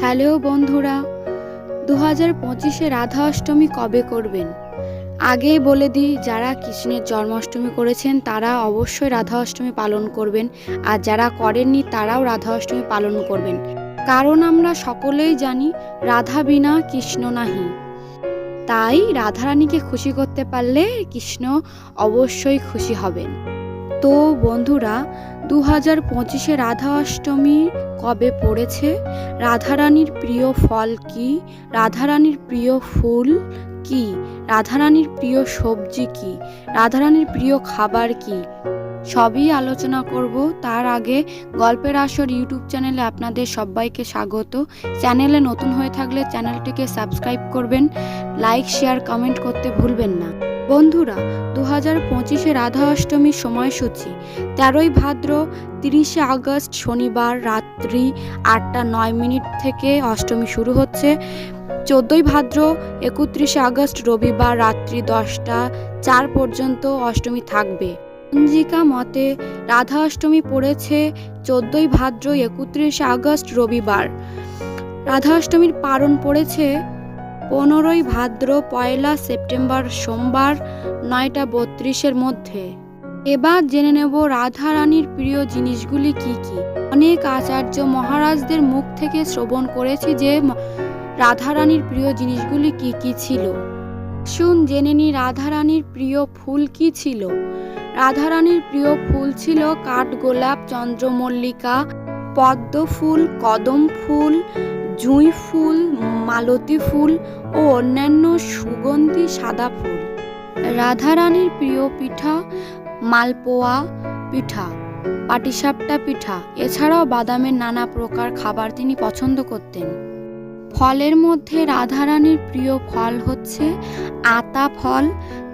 Hello বন্ধুরা দু হাজার পঁচিশে রাধা অষ্টমী কবে করবেন? আগেই বলে দিই, যারা কৃষ্ণের জন্মাষ্টমী করেছেন, তারা অবশ্যই রাধা অষ্টমী পালন করবেন, আর যারা করেননি, তারাও রাধা অষ্টমী পালন করবেন। কারণ আমরা সকলেই জানি, রাধা বিনা কৃষ্ণ নাহি। তাই রাধারানীকে খুশি করতে পারলে কৃষ্ণ অবশ্যই খুশি হবেন। তো বন্ধুরা দু হাজার পঁচিশে রাধা অষ্টমী কবে পড়েছে? রাধারানীর প্রিয় ফল কি? রাধারানীর প্রিয় ফুল কি? রাধারানীর প্রিয় সবজি কি? রাধারানীর প্রিয় খাবার কি? সবই আলোচনা করব। তার আগে গল্পের আসর ইউটিউব চ্যানেলে আপনাদের সবাইকে স্বাগত। চ্যানেলে নতুন হয়ে থাকলে চ্যানেলটিকে সাবস্ক্রাইব করবেন। লাইক, শেয়ার, কমেন্ট করতে ভুলবেন না। বন্ধুরা দু হাজার পঁচিশে রাধা অষ্টমীর সময়সূচি। তেরোই ভাদ্র, তিরিশে আগস্ট, শনিবার রাত্রি আটটা নয় মিনিট থেকে অষ্টমী শুরু হচ্ছে। চোদ্দোই ভাদ্র, একত্রিশে আগস্ট, রবিবার রাত্রি দশটা চার পর্যন্ত অষ্টমী থাকবে। পঞ্জিকা মতে, রাধা অষ্টমী পড়েছে চোদ্দোই ভাদ্র, একত্রিশে আগস্ট, রবিবার। রাধা অষ্টমীর পারণ পড়েছে পনেরোই ভাদ্র পয়লা সেপ্টেম্বর সোমবার নয়টা বত্রিশের মধ্যে। এবার জেনে নেব রাধা রানীর প্রিয় জিনিসগুলি কি কি। অনেক আচার্য মহারাজদের মুখ থেকে শ্রবণ করেছি যে রাধা রানীর প্রিয় জিনিসগুলি কি কি ছিল। শুন, জেনে নি রাধা রানীর প্রিয় ফুল কি ছিল? রাধা রানীর প্রিয় ফুল ছিল কাঠগোলাপ, চন্দ্রমল্লিকা পদ্ম ফুল কদম ফুল জুঁই ফুল, মালতী ফুল ও অন্যান্য সুগন্ধি সাদা ফুল। রাধারানীর প্রিয় পিঠা মালপোয়া পিঠা, পাটিসাপটা পিঠা। এছাড়াও বাদামের নানা প্রকার খাবার তিনি পছন্দ করতেন। ফলের মধ্যে রাধারানীর প্রিয় ফল হচ্ছে আতা ফল।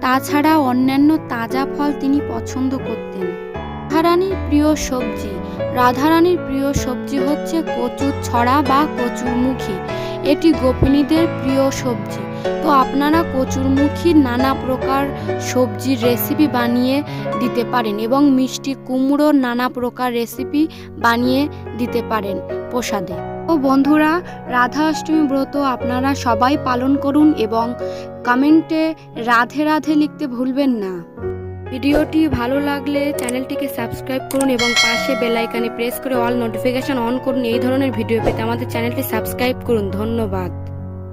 তাছাড়া অন্যান্য তাজা ফল তিনি পছন্দ করতেন। রাধারানীর প্রিয় সবজি। রাধারানীর প্রিয় সবজি হচ্ছে কচুর ছড়া বা কচুরমুখী। এটি গোপিনীদের প্রিয় সবজি। তো আপনারা কচুরমুখীর নানা প্রকার সবজির রেসিপি বানিয়ে দিতে পারেন এবং মিষ্টি কুমড়োর নানা প্রকার রেসিপি বানিয়ে দিতে পারেন প্রসাদে। ও বন্ধুরা, রাধা অষ্টমী ব্রত আপনারা সবাই পালন করুন এবং কমেন্টে রাধে রাধে লিখতে ভুলবেন না। ভিডিওটি ভালো লাগলে চ্যানেলটিকে সাবস্ক্রাইব করুন এবং পাশে বেল আইকনে প্রেস করে অল নোটিফিকেশন অন করুন। এই ধরনের ভিডিও পেতে আমাদের চ্যানেলটি সাবস্ক্রাইব করুন। ধন্যবাদ।